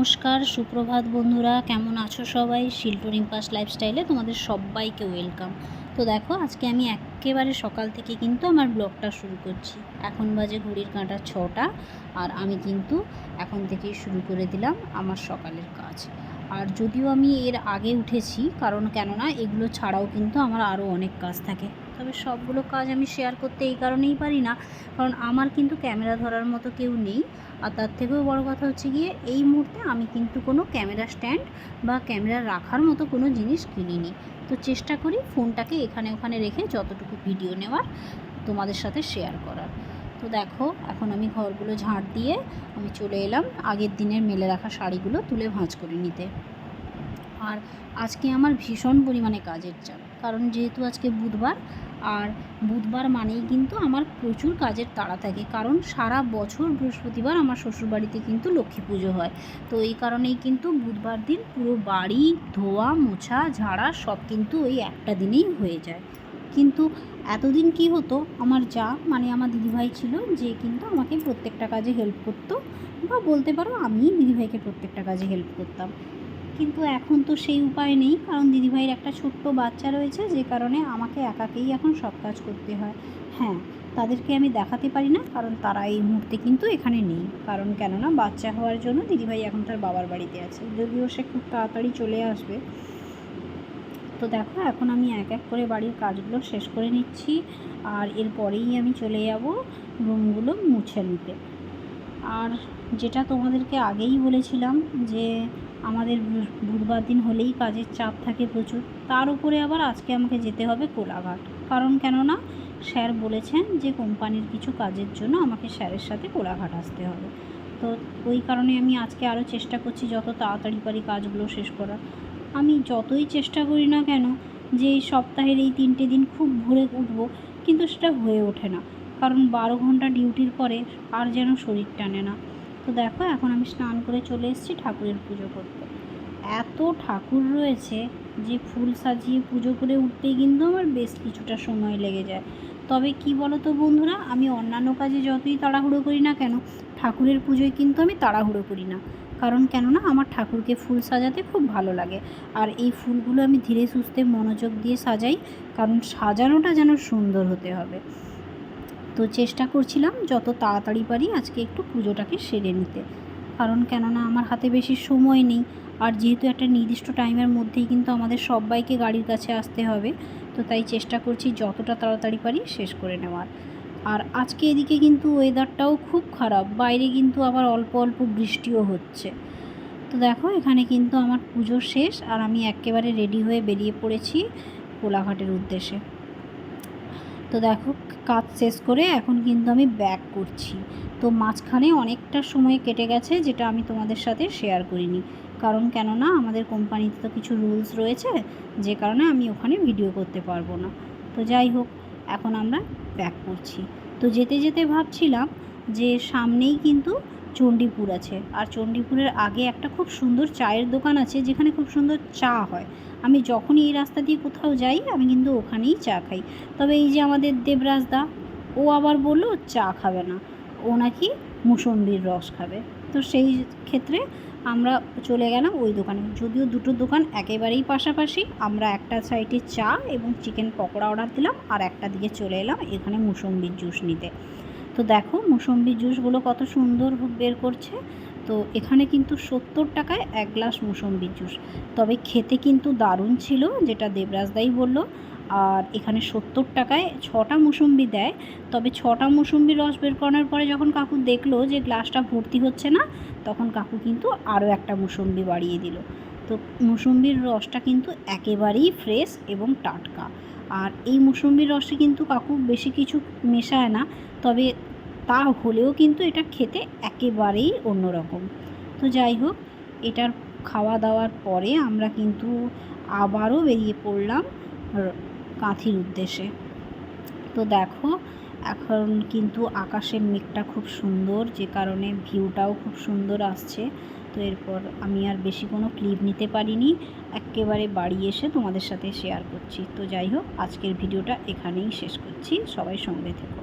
নমস্কার, সুপ্রভাত বন্ধুরা, কেমন আছো সবাই? শিল্টু রিম্পাস লাইফস্টাইলে তোমাদের সবাইকে ওয়েলকাম তো দেখো, আজকে আমি একেবারে সকাল থেকে কিন্তু আমার ব্লগটা শুরু করছি। এখন বাজে ঘড়ির কাঁটা ছটা, আর আমি কিন্তু এখন থেকেই শুরু করে দিলাম আমার সকালের কাজ। আর যদিও আমি এর আগে উঠেছি, কারণ কেননা এগুলো ছাড়াও কিন্তু আমার আরও অনেক কাজ থাকে। তবে সবগুলো কাজ আমি শেয়ার করতে এই কারণেই পারি না। কারণ আমার কিন্তু ক্যামেরা ধরার মতো কেউ নেই। আর তার থেকেও বড় কথা হচ্ছে গিয়ে, এই মুহূর্তে আমি কিন্তু কোনো ক্যামেরা স্ট্যান্ড বা ক্যামেরা রাখার মতো কোনো জিনিস কিনিনি। তো চেষ্টা করি ফোনটাকে এখানে ওখানে রেখে যতটুকু ভিডিও নেওয়ার, তোমাদের সাথে শেয়ার করার। তো দেখো, এখন আমি ঘরগুলো ঝাঁট দিয়ে আমি চলে এলাম আগের দিনের মেলে রাখা শাড়িগুলো তুলে ভাঁজ করে নিতে। আর আজকে আমার ভীষণ পরিমাণে কাজের চাপ। কারণ যেহেতু আজকে বুধবার আর বুধবার মানেই কিন্তু আমার প্রচুর কাজের তাড়া থাকে। কারণ সারা বছর বৃহস্পতিবার আমার শ্বশুরবাড়িতে কিন্তু লক্ষ্মী পুজো হয়। তো এই কারণেই কিন্তু বুধবার দিন পুরো বাড়ি, ধোয়া, মোছা, ঝাড়া সব কিন্তু ওই একটা দিনেই হয়ে যায়। কিন্তু এতদিন কি হতো, আমার যা মানে আমার দিদিভাই ছিল যে কিন্তু আমাকে প্রত্যেকটা কাজে হেল্প করতো বা বলতে পারো আমি দিদিভাইকে প্রত্যেকটা কাজে হেল্প করতাম। কিন্তু এখন তো সেই উপায় নেই। কারণ দিদিভাইয়ের একটা ছোট্ট বাচ্চা রয়েছে, যে কারণে আমাকে একাকেই এখন সব কাজ করতে হয়। হ্যাঁ তাদেরকে আমি দেখাতে পারি না, কারণ তারা এই মুহূর্তে কিন্তু এখানে নেই। কারণ কেননা বাচ্চা হওয়ার জন্য দিদিভাই এখন তার বাবার বাড়িতে আছে। যদিও সে খুব তাড়াতাড়ি চলে আসবে। তো দেখো, এখন আমি এক এক করে বাড়ির কাজগুলো শেষ করে নিচ্ছি। আর এরপরেই আমি চলে যাব রুমগুলো মুছে নিতে। আর যেটা তোমাদেরকে আগেই বলেছিলাম যে আমাদের বুধবার দিন হলেই কাজের চাপ থাকে প্রচুর। তার উপরে আবার আজকে আমাকে যেতে হবে কোলাঘাট। কারণ কেননা, স্যার বলেছেন যে কোম্পানির কিছু কাজের জন্য আমাকে স্যারের সাথে কোলাঘাট আসতে হবে। তো ওই কারণে আমি আজকে আরও চেষ্টা করছি যত তাড়াতাড়ি পারি কাজগুলো শেষ করার। আমি যতই চেষ্টা করি না কেন, যে এই সপ্তাহের এই তিনটে দিন খুব ভোরে উঠবো, কিন্তু সেটা হয়ে ওঠে না। কারণ বারো ঘণ্টা ডিউটির পরে আর যেন শরীর টানে না। তো দেখো, এখন আমি স্নান করে চলে এসেছি ঠাকুরের পুজো করতে। এত ঠাকুর রয়েছে যে ফুল সাজিয়ে পুজো করে উঠতেই কিন্তু আমার বেশ কিছুটা সময় লেগে যায়। তবে কি বলো তো বন্ধুরা, আমি অন্যান্য কাজে যতই তাড়াহুড়ো করি না কেন, ঠাকুরের পুজোয় কিন্তু আমি তাড়াহুড়ো করি না। কারণ কেননা, আমার ঠাকুরকে ফুল সাজাতে খুব ভালো লাগে। আর এই ফুলগুলো আমি ধীরে সুস্থে মনোযোগ দিয়ে সাজাই, কারণ সাজানোটা যেন সুন্দর হতে হবে। তো চেষ্টা করছিলাম যত তাড়াতাড়ি পারি আজকে একটু পুজোটাকে সেরে নিতে। কারণ কেননা আমার হাতে বেশি সময় নেই, আর যেহেতু একটা নির্দিষ্ট টাইমের মধ্যেই কিন্তু আমাদের সবাইকে গাড়ির কাছে আসতে হবে, তো তাই চেষ্টা করছি যতটা তাড়াতাড়ি পারি শেষ করে নেওয়ার। আর আজকে এদিকে কিন্তু ওয়েদারটাও খুব খারাপ, বাইরে কিন্তু আবার অল্প অল্প বৃষ্টিও হচ্ছে। তো দেখো, এখানে কিন্তু আমার পুজো শেষ, আর আমি একেবারে রেডি হয়ে বেরিয়ে পড়েছি কোলাঘাটের উদ্দেশ্যে। তো দেখো, কাজ শেষ করে এখন কিন্তু আমি ব্যাক করছি। তো মাঝখানে অনেকটা সময় কেটে গেছে, যেটা আমি তোমাদের সাথে শেয়ার করিনি। কারণ কেননা, আমাদের কোম্পানিতে তো কিছু রুলস রয়েছে, যে কারণে আমি ওখানে ভিডিও করতে পারব না। তো যাই হোক, এখন আমরা ব্যাক করছি। তো যেতে যেতে ভাবছিলাম যে সামনেই কিন্তু চণ্ডীপুর আছে। আর চণ্ডীপুরের আগে একটা খুব সুন্দর চায়ের দোকান আছে, যেখানে খুব সুন্দর চা হয়। আমি যখনই এই রাস্তা দিয়ে কোথাও যাই, আমি কিন্তু ওখানেই চা খাই। তবে এই যে আমাদের দেবরাজ দা, ও আবার বলল চা খাবে না। ও নাকি মুসম্বির রস খাবে। তো সেই ক্ষেত্রে আমরা চলে গেলাম ওই দোকানে। যদিও দুটো দোকান একেবারেই পাশাপাশি, আমরা একটা সাইডে চা এবং চিকেন পকোড়া অর্ডার দিলাম আর একটা দিকে চলে এলাম এখানে মুসম্বির জুস নিতে। তো দেখো মুসম্বির জুসগুলো কত সুন্দর বের করছে। তো এখানে কিন্তু সত্তর টাকায় এক গ্লাস মুসম্বির জুস। তবে খেতে কিন্তু দারুণ ছিল, যেটা দেবরাজদাই বলল। আর এখানে সত্তর টাকায় ছটা মুসম্বি দেয়। তবে ছটা মুসম্বি রস বের করানোর পরে যখন কাকু দেখল যে গ্লাসটা ভর্তি হচ্ছে না, তখন কাকু কিন্তু আরও একটা মুসম্বি বাড়িয়ে দিল। তো মুসম্বির রসটা কিন্তু একেবারেই ফ্রেশ এবং টাটকা। আর এই মুসম্বির রসে কিন্তু কাকু বেশি কিছু মেশায় না, তবে তা হলেও কিন্তু এটা খেতে একেবারেই অন্যরকম। তো যাই হোক, এটার খাওয়া দাওয়ার পরে আমরা কিন্তু আবারও বেরিয়ে পড়লাম কাঁথির উদ্দেশ্যে। তো দেখো, এখন কিন্তু আকাশের মেঘটা খুব সুন্দর, যে কারণে ভিউটাও খুব সুন্দর আসছে। তো এরপর আমি আর বেশি কোনো ক্লিপ নিতে পারিনি। একেবারে বাড়ি এসে তোমাদের সাথে শেয়ার করছি। তো যাই হোক, আজকের ভিডিওটা এখানেই শেষ করছি। সবাই সঙ্গে থেকো।